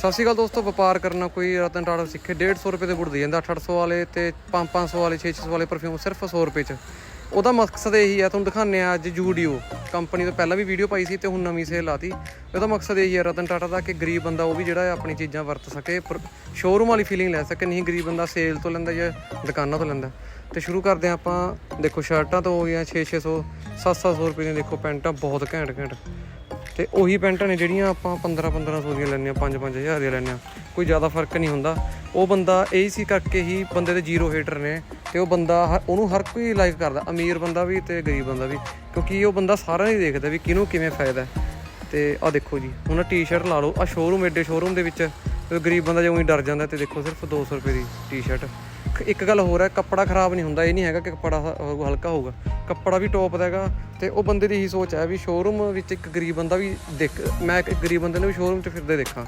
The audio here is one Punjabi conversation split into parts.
ਸਤਿ ਸ਼੍ਰੀ ਅਕਾਲ ਦੋਸਤੋ, ਵਪਾਰ ਕਰਨਾ ਕੋਈ ਰਤਨ ਟਾਟਾ ਸਿੱਖੇ। 150 ਰੁਪਏ ਦੇ ਬੁੱਟ ਦੇ ਜਾਂਦਾ 800 ਵਾਲੇ ਤੇ 500 ਵਾਲੇ 600 ਵਾਲੇ ਪਰਫਿਊਮ ਸਿਰਫ 100 ਰੁਪਏ ਚ। ਉਹਦਾ ਮਕਸਦ ਇਹੀ ਹੈ ਤੁਹਾਨੂੰ ਦਿਖਾਉਂਦੇ ਆ ਅੱਜ ਜੂਡੀਓ। ਕੰਪਨੀ ਤੋਂ ਪਹਿਲਾਂ ਵੀ ਵੀਡੀਓ ਪਾਈ ਸੀ ਤੇ ਹੁਣ ਨਵੀਂ ਸੇਲ ਲਾਤੀ। ਉਹਦਾ ਮਕਸਦ ਇਹੀ ਹੈ ਰਤਨ ਟਾਟਾ ਦਾ ਕਿ ਗਰੀਬ ਬੰਦਾ ਉਹ ਵੀ ਜਿਹੜਾ ਹੈ ਆਪਣੀ ਚੀਜ਼ਾਂ ਵਰਤ ਸਕੇ ਸ਼ੋਰੂਮ ਵਾਲੀ ਫੀਲਿੰਗ ਲੈ ਸਕੇ, ਨਹੀਂ ਗਰੀਬ ਬੰਦਾ ਸੇਲ ਤੋਂ ਲੈਂਦਾ ਜਾਂ ਦੁਕਾਨਾਂ ਤੋਂ ਲੈਂਦਾ। ਤੇ ਸ਼ੁਰੂ ਕਰਦੇ ਹਾਂ ਆਪਾਂ, ਦੇਖੋ ਸ਼ਰਟਾਂ ਤੋਂ ਹੋ ਗਈਆਂ 6 600 700 ਰੁਪਏ ਦੀਆਂ ਦੇਖੋ ਪੈਂਟਾਂ, ਬਹੁਤ ਘੈਂਟ ਘੈਂਟ। ਤੇ ਉਹੀ ਪੈਂਟਾਂ ਨੇ ਜਿਹੜੀਆਂ ਆਪਾਂ 15 1500 ਦੀਆਂ ਲੈਂਦੇ ਆ 5 5000 ਦੀਆਂ ਲੈਂਦੇ ਆ ਕੋਈ ਜ਼ਿਆਦਾ ਫ਼ਰਕ ਨਹੀਂ ਹੁੰਦਾ। ਉਹ ਬੰਦਾ ਇਹ ਸੀ ਕਰਕੇ ਹੀ ਬੰਦੇ ਦੇ ਜ਼ੀਰੋ ਹੇਟਰ ਨੇ ਤੇ ਉਹ ਬੰਦਾ ਹਰ- ਉਹਨੂੰ ਹਰ ਕੋਈ ਲਾਈਕ ਕਰਦਾ, ਅਮੀਰ ਬੰਦਾ ਵੀ ਤੇ ਗਰੀਬ ਬੰਦਾ ਵੀ। ਕਿਉਂਕਿ ਉਹ ਬੰਦਾ ਸਾਰਾ ਹੀ ਦੇਖਦਾ ਵੀ ਕਿਹਨੂੰ ਕਿਵੇਂ ਫਾਇਦਾ। ਹੈ। ਤੇ ਆ ਦੇਖੋ ਜੀ, ਹੁਣ ਟੀ-ਸ਼ਰਟ ਲਾ ਲਓ। ਆ ਸ਼ੋਰੂਮ ਐਡੇ ਸ਼ੋਰੂਮ ਦੇ ਵਿੱਚ ਗਰੀਬ ਬੰਦਾ ਜਿਉਂ ਹੀ ਡਰ ਜਾਂਦਾ ਤੇ ਦੇਖੋ ਸਿਰਫ 200 ਰੁਪਏ ਦੀ ਟੀ-ਸ਼ਰਟ ਇੱਕ ਗੱਲ ਹੋਰ ਹੈ, ਕੱਪੜਾ ਖਰਾਬ ਨਹੀਂ ਹੁੰਦਾ, ਇਹ ਨਹੀਂ ਹੈਗਾ ਕਿ ਕੱਪੜਾ ਹਲਕਾ ਹੋਊਗਾ। ਕੱਪੜਾ ਵੀ ਟੌਪ ਦਾ ਹੈਗਾ ਤੇ ਉਹ ਬੰਦੇ ਦੀ ਹੀ ਸੋਚ ਹੈ ਵੀ ਸ਼ੋਰੂਮ ਵਿੱਚ ਇੱਕ ਗਰੀਬ ਬੰਦਾ ਵੀ ਦੇਖ, ਮੈਂ ਇੱਕ ਗਰੀਬ ਬੰਦੇ ਨੂੰ ਵੀ ਸ਼ੋਰੂਮ 'ਚ ਫਿਰਦੇ ਦੇਖਾਂ।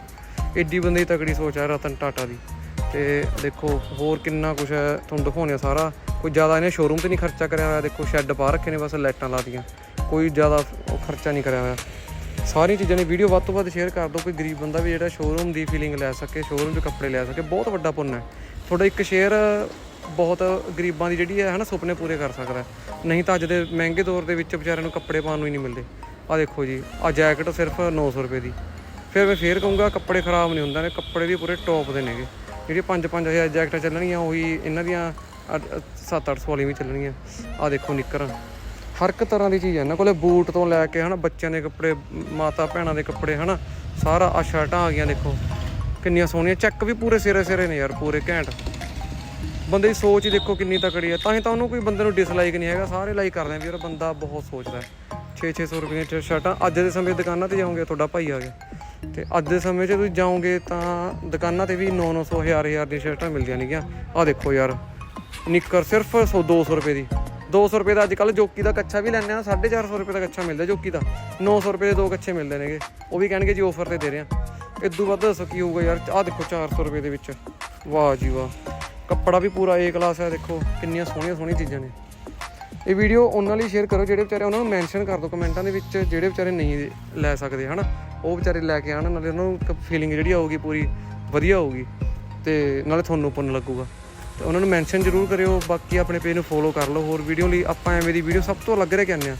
ਏਡੀ ਬੰਦੇ ਦੀ ਤਕੜੀ ਸੋਚ ਹੈ ਰਤਨ ਟਾਟਾ ਦੀ। ਤੇ ਦੇਖੋ, ਹੋਰ ਕਿੰਨਾ ਕੁਝ ਹੈ, ਤੁਹਾਨੂੰ ਦਿਖਾਉਣੇ ਸਾਰਾ। ਕੋਈ ਜ਼ਿਆਦਾ ਇਹਨੇ ਸ਼ੋਰੂਮ ਤੇ ਨਹੀਂ ਖਰਚਾ ਕਰਿਆ ਹੋਇਆ, ਦੇਖੋ ਸ਼ੈੱਡ ਪਾ ਰੱਖੇ ਨੇ ਬਸ, ਲਾਈਟਾਂ ਲਾਤੀਆਂ ਕੋਈ ਜ਼ਿਆਦਾ ਖਰਚਾ ਨਹੀਂ ਕਰਿਆ ਹੋਇਆ। ਸਾਰੀਆਂ ਚੀਜ਼ਾਂ ਦੀ ਵੀਡੀਓ ਵੱਧ ਤੋਂ ਵੱਧ ਸ਼ੇਅਰ ਕਰ ਦਿਓ ਕੋਈ ਗਰੀਬ ਬੰਦਾ ਵੀ ਜਿਹੜਾ ਸ਼ੋਰੂਮ ਦੀ ਫੀਲਿੰਗ ਲੈ ਸਕੇ ਸ਼ੋਰੂਮ 'ਚ ਕੱਪੜੇ ਲੈ ਸਕੇ, ਬਹੁਤ ਵੱਡਾ ਪੁੰਨ ਹੈ। ਤੁਹਾਡਾ ਇੱਕ ਸ਼ੇਅਰ ਬਹੁਤ ਗਰੀਬਾਂ ਦੀ ਜਿਹੜੀ ਹੈ ਹਨਾ, ਸੁਪਨੇ ਪੂਰੇ ਕਰ ਸਕਦਾ ਨਹੀਂ ਤਾਂ ਅੱਜ ਦੇ ਮਹਿੰਗੇ ਦੌਰ ਦੇ ਵਿੱਚ ਵਿਚਾਰਿਆਂ ਨੂੰ ਕੱਪੜੇ ਪਾਉਣ ਨੂੰ ਹੀ ਨਹੀਂ ਮਿਲਦੇ। ਆ ਦੇਖੋ ਜੀ ਆ ਜੈਕਟ ਸਿਰਫ 900 ਰੁਪਏ ਦੀ। ਫਿਰ ਮੈਂ ਫੇਰ ਕਹੂੰਗਾ ਕੱਪੜੇ ਖਰਾਬ ਨਹੀਂ ਹੁੰਦੇ ਨੇ, ਕੱਪੜੇ ਵੀ ਪੂਰੇ ਟੌਪ ਦੇ ਨੇਗੇ। ਜਿਹੜੀ 5-5000 ਜੈਕਟਾਂ ਚੱਲਣਗੀਆਂ, ਉਹੀ ਇਹਨਾਂ ਦੀਆਂ 7-800 ਵਾਲੀਆਂ ਵੀ ਚੱਲਣੀਆਂ ਆ ਦੇਖੋ ਨਿੱਕਰਾਂ। ਹਰ ਇੱਕ ਤਰ੍ਹਾਂ ਦੀ ਚੀਜ਼ ਹੈ ਇਹਨਾਂ ਕੋਲੇ ਬੂਟ ਤੋਂ ਲੈ ਕੇ ਹਨਾ, ਬੱਚਿਆਂ ਦੇ ਕੱਪੜੇ, ਮਾਤਾ ਭੈਣਾਂ ਦੇ ਕੱਪੜੇ ਹਨਾ, ਸਾਰਾ ਆ ਸ਼ਰਟਾਂ ਆ ਗਈਆਂ ਦੇਖੋ। ਕਿੰਨੀਆਂ ਸੋਹਣੀਆਂ ਚੈੱਕ ਵੀ ਪੂਰੇ ਸਿਰੇ ਸਿਰੇ ਨੇ ਯਾਰ, ਪੂਰੇ ਘੈਂਟ। ਬੰਦੇ ਦੀ ਸੋਚ ਹੀ ਦੇਖੋ ਕਿੰਨੀ ਤਕੜੀ ਹੈ ਤਾਂ ਹੀ ਤਾਂ ਉਹਨੂੰ ਕੋਈ ਬੰਦੇ ਨੂੰ ਡਿਸਲਾਈਕ ਨਹੀਂ ਹੈਗਾ, ਸਾਰੇ ਲਾਈਕ ਕਰਦੇ ਆ ਵੀ ਯਾਰ ਬੰਦਾ ਬਹੁਤ ਸੋਚਦਾ ਹੈ। 6-600 ਰੁਪਏ ਦੀਆਂ ਸ਼ਰਟਾਂ ਅੱਜ ਦੇ ਸਮੇਂ ਦੁਕਾਨਾਂ ਤੇ ਜਾਓਗੇ, ਤੁਹਾਡਾ ਭਾਈ ਆ ਗਿਆ। ਤੇ ਅੱਜ ਦੇ ਸਮੇਂ 'ਚ ਤੁਸੀਂ ਜਾਓਗੇ ਤਾਂ ਦੁਕਾਨਾਂ ਤੇ ਵੀ 9-900 ਹਜ਼ਾਰ ਹਜ਼ਾਰ ਦੀਆਂ ਸ਼ਰਟਾਂ ਮਿਲਦੀਆਂ ਨੇਗੀਆਂ। ਆ ਦੇਖੋ ਯਾਰ, ਨਿੱਕਰ ਸਿਰਫ 100 200 ਰੁਪਏ ਦੀ। 200 ਰੁਪਏ ਦਾ ਅੱਜ ਕੱਲ ਜੋਕੀ ਦਾ ਕੱਚਾ ਵੀ ਲੈਣੇ ਆ 450 ਰੁਪਏ ਦਾ ਕੱਚਾ ਮਿਲਦਾ ਜੋਕੀ ਦਾ। 900 ਰੁਪਏ ਦੇ ਦੋ ਕੱਚੇ ਮਿਲਦੇ ਨੇਗੇ। ਉਹ ਵੀ ਕਹਿਣਗੇ ਜੀ ਆਫਰ ਤੇ ਦੇ ਰਹੇ ਆ ਇਦੋਂ ਵੱਧ ਦੱਸੋ ਕੀ ਹੋਊਗਾ ਯਾਰ, ਆਹ ਦੇਖੋ 400 ਰੁਪਏ ਦੇ ਵਿੱਚ। ਵਾਹ ਜੀ ਵਾਹ। ਕੱਪੜਾ ਵੀ ਪੂਰਾ ਏ ਕਲਾਸ ਹੈ, ਦੇਖੋ, ਕਿੰਨੀਆਂ ਸੋਹਣੀਆਂ ਸੋਹਣੀਆਂ ਚੀਜ਼ਾਂ ਨੇ। ਇਹ ਵੀਡੀਓ ਉਹਨਾਂ ਲਈ ਸ਼ੇਅਰ ਕਰੋ, ਜਿਹੜੇ ਵਿਚਾਰੇ ਉਹਨਾਂ ਨੂੰ ਮੈਂਸ਼ਨ ਕਰ ਦਿਓ ਕਮੈਂਟਾਂ ਦੇ ਵਿੱਚ, ਜਿਹੜੇ ਵਿਚਾਰੇ ਨਹੀਂ ਲੈ ਸਕਦੇ, ਹਨਾ? ਉਹ ਵਿਚਾਰੇ ਲੈ ਕੇ ਆਣ ਨਾਲੇ ਉਹਨਾਂ ਨੂੰ ਫੀਲਿੰਗ ਜਿਹੜੀ ਆਊਗੀ ਪੂਰੀ, ਵਧੀਆ ਹੋਊਗੀ ਤੇ ਨਾਲੇ ਤੁਹਾਨੂੰ ਪੁੰਨ ਲੱਗੂਗਾ। ਤੇ ਉਹਨਾਂ ਨੂੰ ਮੈਂਸ਼ਨ ਜ਼ਰੂਰ ਕਰਿਓ, ਬਾਕੀ ਆਪਣੇ ਪੇਜ ਨੂੰ ਫੋਲੋ ਕਰ ਲਓ। ਹੋਰ ਵੀਡੀਓ ਲਈ ਆਪਾਂ ਐਵੇਂ ਦੀ ਵੀਡੀਓ ਸਭ ਤੋਂ ਅਲੱਗ ਰਹਿ ਕੇ ਆਉਂਦੇ ਆ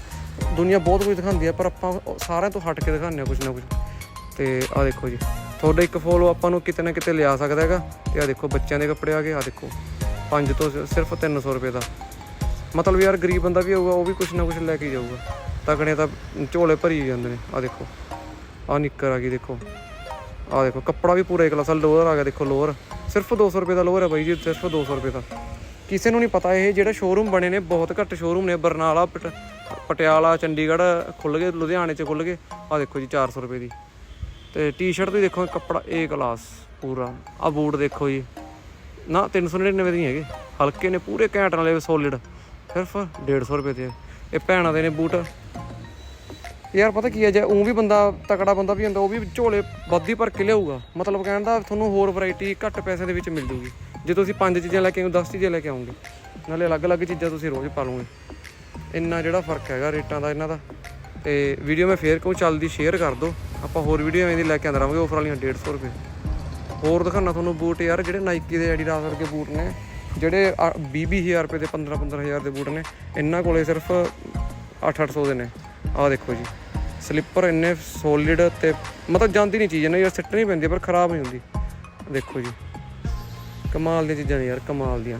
ਦੁਨੀਆ ਬਹੁਤ ਕੁਝ ਦਿਖਾਉਂਦੀ ਆ ਪਰ ਆਪਾਂ ਸਾਰਿਆਂ ਤੋਂ ਹਟ ਕੇ ਦਿਖਾਉਂਦੇ ਆ ਕੁਝ ਨਾ ਕੁਝ। ਤੇ ਆ ਦੇਖੋ ਜੀ, ਤੁਹਾਡਾ ਇੱਕ ਫੋਲੋ ਆਪਾਂ ਨੂੰ ਕਿਤੇ ਨਾ ਕਿਤੇ ਲਿਆ ਸਕਦਾ ਹੈਗਾ। ਤੇ ਆ ਦੇਖੋ ਬੱਚਿਆਂ ਦੇ ਕੱਪੜੇ ਆ ਗਏ ਆ ਦੇਖੋ। 5 ਤੋਂ ਸ- ਸਿਰਫ 300 ਰੁਪਏ ਦਾ। ਮਤਲਬ ਯਾਰ ਗਰੀਬ ਬੰਦਾ ਵੀ ਹੋਊਗਾ, ਉਹ ਵੀ ਕੁਝ ਨਾ ਕੁਝ ਲੈ ਕੇ ਜਾਊਗਾ। ਤਕੜੇ ਤਾਂ ਝੋਲੇ ਭਰੀ ਜਾਂਦੇ ਨੇ ਆ ਦੇਖੋ। ਆ ਨਿੱਕਰ ਆ ਗਈ, ਦੇਖੋ। ਆ ਦੇਖੋ, ਕੱਪੜਾ ਵੀ ਪੂਰਾ ਇੱਕ ਕਲਾਸ ਲੋਅਰ ਆ ਗਿਆ, ਦੇਖੋ ਲੋਅਰ। ਸਿਰਫ 200 ਰੁਪਏ ਦਾ ਲੋਅਰ ਹੈ ਬਾਈ ਜੀ, ਸਿਰਫ 200 ਰੁਪਏ ਦਾ। ਕਿਸੇ ਨੂੰ ਨਹੀਂ ਪਤਾ, ਇਹ ਜਿਹੜਾ ਸ਼ੋਰੂਮ ਬਣੇ ਨੇ, ਬਹੁਤ ਘੱਟ ਸ਼ੋਰੂਮ ਨੇ। ਬਰਨਾਲਾ, ਪਟ- ਪਟਿਆਲਾ, ਚੰਡੀਗੜ੍ਹ ਖੁੱਲ ਗਏ, ਲੁਧਿਆਣੇ ਚ ਖੁੱਲ ਗਏ। ਆ ਦੇਖੋ ਜੀ 400 ਰੁਪਏ ਦੀ। ਤੇ ਟੀ-ਸ਼ਰਟ ਵੀ ਦੇਖੋ ਕੱਪੜਾ ਏ ਕਲਾਸ ਪੂਰਾ। ਆ ਬੂਟ ਦੇਖੋ ਜੀ। ਨਾ 399 ਦੇ ਨਹੀਂ ਹੈਗੇ। ਹਲਕੇ ਨੇ, ਪੂਰੇ ਘੈਂਟ ਨਾਲੇ ਸੋਲਿਡ ਸਿਰਫ 150 ਰੁਪਏ ਦੇ ਇਹ ਭੈਣਾਂ ਦੇ ਨੇ ਬੂਟ। ਯਾਰ ਪਤਾ ਕੀ ਹੈ, ਜੇ ਉਹ ਵੀ ਬੰਦਾ ਤਕੜਾ ਬੰਦਾ ਵੀ ਹੁੰਦਾ, ਉਹ ਵੀ ਝੋਲੇ ਵੱਧੀ ਭਰ ਕੇ ਲਿਆਊਗਾ। ਮਤਲਬ ਕਹਿਣ ਦਾ ਤੁਹਾਨੂੰ ਹੋਰ ਵੈਰਾਈਟੀ ਘੱਟ ਪੈਸੇ ਦੇ ਵਿੱਚ ਮਿਲ ਜੂਗੀ। ਜੇ ਤੁਸੀਂ ਪੰਜ ਚੀਜ਼ਾਂ ਲੈ ਕੇ ਆਓ 10 ਚੀਜ਼ਾਂ ਲੈ ਕੇ ਆਉਂਗੇ ਨਾਲੇ ਅਲੱਗ-ਅਲੱਗ ਚੀਜ਼ਾਂ ਤੁਸੀਂ ਰੋਜ਼ ਪਾ ਲਓਗੇ। ਇੰਨਾ ਜਿਹੜਾ ਫ਼ਰਕ ਹੈਗਾ ਰੇਟਾਂ ਦਾ, ਇਹਨਾਂ ਦਾ। ਤੇ ਵੀਡੀਓ ਮੈਂ ਫੇਰ ਕਿਉਂ ਚੱਲਦੀ ਸ਼ੇਅਰ ਕਰ ਦਿਓ। ਆਪਾਂ ਹੋਰ ਵੀਡੀਓ ਐਵੇਂ ਦੀ ਲੈ ਕੇ ਆਂਦਾ ਰਹਾਂਗੇ ਆਫਰ ਵਾਲੀਆਂ 150 ਰੁਪਏ। ਹੋਰ ਦਿਖਾਣਾ ਤੁਹਾਨੂੰ ਬੂਟ ਯਾਰ, ਜਿਹੜੇ ਨਾਈਕੀ ਦੇ ਐਡੀਡਾਸ ਵਰਗੇ ਬੂਟ ਨੇ, ਜਿਹੜੇ 20-20000 ਰੁਪਏ ਦੇ 15-15000 ਦੇ ਬੂਟ ਨੇ, ਇਹਨਾਂ ਕੋਲੇ ਸਿਰਫ 8-800 ਦੇ ਨੇ। ਆਹ ਦੇਖੋ ਜੀ। ਸਲੀਪਰ ਇੰਨੇ ਸੋਲਿਡ ਤੇ ਮਤਲਬ ਜਾਂਦੀ ਨਹੀਂ ਚੀਜ਼ ਇਹਨਾਂ ਯਾਰ ਸਿੱਟ ਨਹੀਂ ਪੈਂਦੀ, ਪਰ ਖਰਾਬ ਨਹੀਂ ਹੁੰਦੀ। ਦੇਖੋ ਜੀ। ਕਮਾਲ ਦੀਆਂ ਚੀਜ਼ਾਂ ਨੇ ਯਾਰ, ਕਮਾਲ ਦੀਆਂ।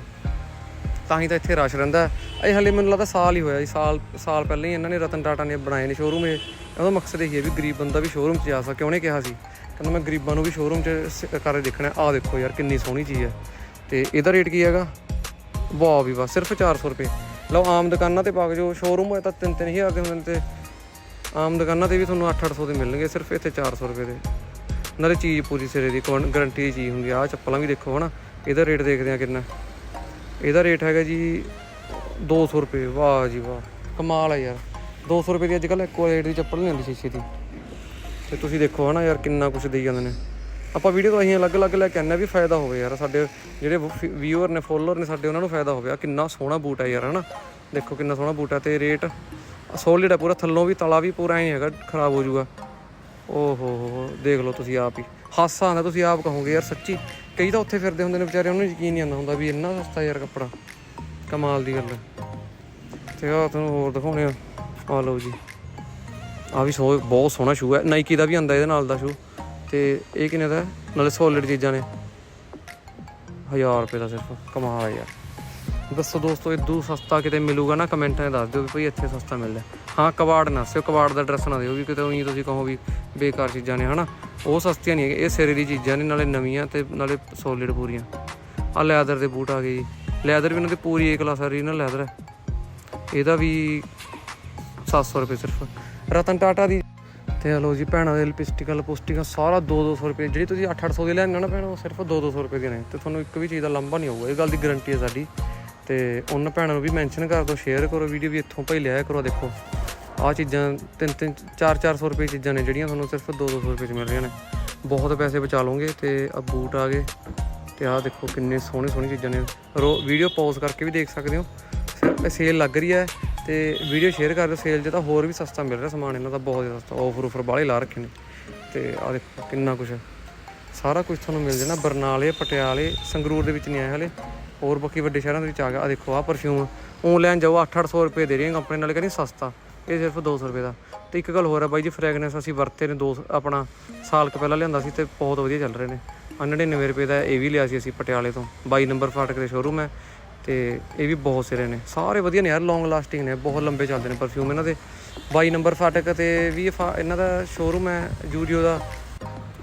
ਤਾਂ ਹੀ ਤਾਂ ਇੱਥੇ ਰਸ਼ ਰਹਿੰਦਾ। ਇਹ ਹਲੇ ਮੈਨੂੰ ਲੱਗਦਾ ਸਾਲ ਹੀ ਹੋਇਆ ਜੀ, ਸਾਲ ਸਾਲ ਪਹਿਲਾਂ ਹੀ ਇਹਨਾਂ ਨੇ ਰਤਨ ਟਾਟਾ ਨੇ ਬਣਾਏ ਨੇ ਸ਼ੋਰੂਮ ਇਹ। ਉਹਦਾ ਮਕਸਦ ਇਹ ਹੈ ਵੀ ਗਰੀਬ ਬੰਦਾ ਵੀ ਸ਼ੋਰੂਮ 'ਚ ਜਾ ਸਕੇ, ਉਹਨੇ ਕਿਹਾ ਸੀ। ਕਹਿੰਦਾ ਮੈਂ ਗਰੀਬਾਂ ਨੂੰ ਵੀ ਸ਼ੋਰੂਮ 'ਚ ਸ- ਕਰਕੇ ਦੇਖਣਾ ਆਹ ਦੇਖੋ ਯਾਰ, ਕਿੰਨੀ ਸੋਹਣੀ ਚੀਜ਼ ਹੈ। ਤੇ ਇਹਦਾ ਰੇਟ ਕੀ ਹੈਗਾ? ਵਾਹ ਵੀ ਵਾਹ, ਸਿਰਫ 400 ਰੁਪਏ। ਲਓ, ਆਮ ਦੁਕਾਨਾਂ ਤੇ ਪਾ ਕੇ ਜੋ ਸ਼ੋਰੂਮ ਹੋਏ ਤਾਂ 3-3000 ਦੇ ਹੁੰਦੇ ਤੇ ਆਮ ਦੁਕਾਨਾਂ ਤੇ ਵੀ ਤੁਹਾਨੂੰ 8-800 ਦੇ ਮਿਲਣਗੇ ਸਿਰਫ ਇੱਥੇ 400 ਰੁਪਏ ਦੇ। ਨਾਲੇ ਚੀਜ਼ ਪੂਰੀ ਸਿਰੇ ਦੀ ਗਾਰੰਟੀ ਦੀ ਚੀਜ਼ ਹੁੰਦੀ ਆ, ਆਹ ਚੱਪਲਾਂ ਵੀ ਦੇਖੋ ਹਨਾ, ਇਹਦਾ ਰੇਟ ਦੇਖਦੇ ਆ ਕਿੰਨਾ। ਇਹਦਾ ਰੇਟ ਹੈਗਾ ਜੀ 200 ਰੁਪਏ, ਵਾਹ ਜੀ ਵਾਹ, ਕਮਾਲ ਹੈ ਯਾਰ। 200 ਰੁਪਏ ਦੀ ਅੱਜ ਕੱਲ੍ਹ ਰੇਟ ਦੀ ਚੱਪਲ ਨਹੀਂ ਆਉਂਦੀ ਸ਼ੀਸ਼ੇ ਦੀ। ਤੇ ਤੁਸੀਂ ਦੇਖੋ ਹਨਾ ਯਾਰ, ਕਿੰਨਾ ਕੁਝ ਦੇਈ ਜਾਂਦੇ ਨੇ। ਆਪਾਂ ਵੀਡੀਓ ਤੋਂ ਅਸੀਂ ਅਲੱਗ-ਅਲੱਗ ਲੈ ਕੇ ਆਉਂਦੇ ਹਾਂ ਵੀ ਫਾਇਦਾ ਹੋਵੇ ਯਾਰ, ਸਾਡੇ ਜਿਹੜੇ ਵਿਊਅਰ ਨੇ ਫੋਲੋਅਰ ਨੇ, ਸਾਡੇ ਉਹਨਾਂ ਨੂੰ ਫਾਇਦਾ ਹੋਵੇ। ਆ ਕਿੰਨਾ ਸੋਹਣਾ ਬੂਟ ਹੈ ਯਾਰ, ਹਨਾ। ਦੇਖੋ ਕਿੰਨਾ ਸੋਹਣਾ ਬੂਟ ਹੈ ਤੇ ਰੇਟ ਸੋਲਿਡ ਹੈ ਪੂਰਾ, ਥੱਲੋਂ ਵੀ ਤਲਾ ਵੀ ਪੂਰਾ ਐ ਹੈਗਾ, ਖਰਾਬ ਹੋ ਜਾਊਗਾ। ਓਹ ਹੋ ਹੋ ਦੇਖ ਲਓ ਤੁਸੀਂ ਆਪ ਹੀ। ਹਾਸਾ ਆਉਂਦਾ, ਤੁਸੀਂ ਆਪ ਕਹੋਗੇ, ਯਾਰ ਸੱਚੀ, ਕਈ ਤਾਂ ਉੱਥੇ ਫਿਰਦੇ ਹੁੰਦੇ ਨੇ ਵਿਚਾਰੇ, ਉਹਨੂੰ ਯਕੀਨ ਨਹੀਂ ਆਉਂਦਾ ਹੁੰਦਾ ਵੀ ਇੰਨਾ ਸਸਤਾ ਯਾਰ ਕੱਪੜਾ। ਕਮਾਲ ਦੀ ਗੱਲ ਹੈ। ਤੇ ਆ ਤੁਹਾਨੂੰ ਹੋਰ ਦਿਖਾਉਣੇ ਆ। ਆ ਲਓ ਜੀ। ਆ ਵੀ ਸੋ, ਬਹੁਤ ਸੋਹਣਾ ਸ਼ੂ ਹੈ। ਨਾਈਕੀ ਦਾ ਵੀ ਆਂਦਾ ਇਹਦੇ ਨਾਲ ਦਾ ਸ਼ੂ ਤੇ ਇਹ ਕਿੰਨੇ ਦਾ ਨਾਲੇ ਸੋਲਿਡ ਚੀਜ਼ਾਂ ਨੇ। 1000 ਰੁਪਏ ਦਾ ਸਿਰਫ। ਕਮਾਲ ਹੈ ਯਾਰ। ਦੱਸੋ ਦੋਸਤੋ ਇਦੋਂ ਸਸਤਾ ਕਿਤੇ ਮਿਲੂਗਾ ਨਾ? ਕਮੈਂਟਾਂ 'ਚ ਦੱਸ ਦਿਓ ਵੀ ਭਈ ਇੱਥੇ ਸਸਤਾ ਮਿਲਦਾ ਹਾਂ। ਕਵਾੜ ਨਾ ਸਿਓ, ਕਬਾੜ ਦਾ ਐਡਰੈਸ ਨਾ ਦਿਓ ਵੀ ਕਿਤੇ ਉਹੀ ਤੁਸੀਂ ਕਹੋ ਵੀ ਬੇਕਾਰ ਚੀਜ਼ਾਂ ਨੇ, ਹਨਾ? ਉਹ ਸਸਤੀਆਂ ਨਹੀਂ ਹੈਗੀਆਂ, ਇਹ ਸਿਰੇ ਦੀ ਚੀਜ਼ਾਂ ਨੇ, ਨਾਲੇ ਨਵੀਆਂ ਤੇ ਨਾਲੇ ਸੋਲਿਡ ਪੂਰੀਆਂ। ਆ ਲੈਦਰ ਦੇ ਬੂਟ ਆ ਗਏ ਜੀ। ਲੈਦਰ ਵੀ ਇਹਨਾਂ ਦੀ ਪੂਰੀ ਏ ਕਲਾਸ ਰੀਜਨਲ ਲੈਦਰ ਹੈ ਇਹਦਾ ਵੀ 700 ਰੁਪਏ ਸਿਰਫ। ਰਤਨ ਟਾਟਾ ਦੀ ਤੇ ਆ ਜੀ ਭੈਣਾਂ ਦੇ ਲਿਪਸਟਿਕਾਂ, ਲਪੋਸਟਿਕਾਂ ਸਾਰਾ 2-200 ਰੁਪਏ। ਜਿਹੜੀ ਤੁਸੀਂ 8-800 ਦੀ ਲੈਣੇ ਨਾ ਭੈਣਾਂ, ਉਹ ਸਿਰਫ 2-200 ਰੁਪਏ ਦੀਆਂ ਨੇ। ਤੇ ਤੁਹਾਨੂੰ ਇੱਕ ਵੀ ਚੀਜ਼ ਦਾ ਲੰਬਾ ਨਹੀਂ ਹੋਊਗਾ। ਇਹ ਗੱਲ ਦੀ ਗਾਰੰਟੀ ਹੈ ਸਾਡੀ। ਤੇ ਉਹਨਾਂ ਭੈਣਾਂ ਨੂੰ ਵੀ ਮੈਂਸ਼ਨ ਕਰ ਦਿਓ ਸ਼ੇਅਰ ਕਰੋ ਵੀਡੀਓ ਵੀ ਇੱਥੋਂ ਭਾਈ ਲਿਆ ਕਰੋ ਦੇਖੋ। ਆਹ ਚੀਜ਼ਾਂ 3-3 4-400 ਰੁਪਏ ਚੀਜ਼ਾਂ ਨੇ ਜਿਹੜੀਆਂ ਤੁਹਾਨੂੰ ਸਿਰਫ 2-200 ਰੁਪਏ 'ਚ ਮਿਲ ਰਹੀਆਂ ਨੇ। ਬਹੁਤ ਪੈਸੇ ਬਚਾ ਲਓਗੇ ਤੇ ਆ ਬੂਟ ਆ ਗਏ ਤੇ ਆਹ ਦੇਖੋ ਕਿੰਨੇ ਸੋਹਣੇ ਸੋਹਣੀ ਚੀਜ਼ਾਂ ਨੇ। ਰੋ ਵੀਡੀਓ ਪੌਜ਼ ਕਰਕੇ ਵੀ ਦੇਖ ਸਕਦੇ ਹੋ। ਸੇਲ ਲੱਗ ਰਹੀ ਹੈ ਤੇ ਵੀਡੀਓ ਸ਼ੇਅਰ ਕਰ ਦਿਓ। ਸੇਲ 'ਚ ਤਾਂ ਹੋਰ ਵੀ ਸਸਤਾ ਮਿਲ ਰਿਹਾ ਸਮਾਨ, ਇਹਨਾਂ ਦਾ ਬਹੁਤ ਜ਼ਿਆਦਾ ਸਸਤਾ। ਆਫਰ ਆਫਰ ਬਾਹਲੇ ਲਾ ਰੱਖੇ ਨੇ। ਤੇ ਆਹ ਦੇਖੋ ਕਿੰਨਾ ਕੁਝ ਸਾਰਾ ਕੁਝ ਤੁਹਾਨੂੰ ਮਿਲ ਜਾਣਾ। ਬਰਨਾਲੇ, ਪਟਿਆਲੇ, ਸੰਗਰੂਰ ਦੇ ਵਿੱਚ ਨਹੀਂ ਆਇਆ ਹਲੇ। ਹੋਰ ਬਾਕੀ ਵੱਡੇ ਸ਼ਹਿਰਾਂ ਦੇ ਵਿੱਚ ਆ ਗਿਆ। ਆ ਦੇਖੋ, ਆਹ ਪਰਫਿਊਮ ਆਨਲਾਈਨ ਜਾਓ 8-800 ਰੁਪਏ ਦੇ ਰਹੀਆਂ ਕੰਪਨੀ ਨਾਲ, ਕਹਿੰਦੀ ਸਸਤਾ। ਇਹ ਸਿਰਫ 200 ਰੁਪਏ ਦਾ। ਤੇ ਇੱਕ ਗੱਲ ਹੋਰ ਹੈ ਬਾਈ ਜੀ ਫ੍ਰੈਗਨੈਂਸ ਅਸੀਂ ਵਰਤੇ ਨੇ ਦੋ ਆਪਣਾ ਸਾਲ ਕੁ ਪਹਿਲਾਂ ਲਿਆਂਦਾ ਸੀ ਤੇ ਬਹੁਤ ਵਧੀਆ ਚੱਲ ਰਹੇ ਨੇ। ਆਹ 99 ਰੁਪਏ ਦਾ ਇਹ ਵੀ ਲਿਆ ਸੀ ਅਸੀਂ ਪਟਿਆਲੇ ਤੋਂ। 22 ਨੰਬਰ ਫਾਟਕ ਦੇ ਸ਼ੋਰੂਮ ਹੈ ਤੇ ਇਹ ਵੀ ਬਹੁਤ ਸਿਰੇ ਨੇ। ਸਾਰੇ ਵਧੀਆ ਨੇ ਯਾਰ ਲੌਂਗ ਲਾਸਟਿੰਗ ਨੇ, ਬਹੁਤ ਲੰਬੇ ਚੱਲਦੇ ਨੇ ਪਰਫਿਊਮ ਇਹਨਾਂ ਦੇ। 22 ਨੰਬਰ ਫਾਟਕ ਤੇ ਵੀ ਇਹ ਫਾ- ਇਹਨਾਂ ਦਾ ਸ਼ੋਰੂਮ ਹੈ ਜੂਡੀਓ ਦਾ।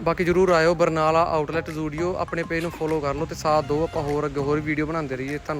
ਬਾਕੀ ਜਰੂਰ ਆਇਓ ਬਰਨਾਲਾ ਆਊਟਲੈਟ ਜ਼ੂਡੀਓ, ਆਪਣੇ ਪੇਜ ਨੂੰ ਫੋਲੋ ਕਰ ਲਓ ਤੇ ਸਾਥ ਦਿਓ, ਆਪਾਂ ਹੋਰ ਅੱਗੇ ਹੋਰ ਵੀਡੀਓ ਬਣਾਉਂਦੇ ਰਹੀਏ। ਤੁਹਾਨੂੰ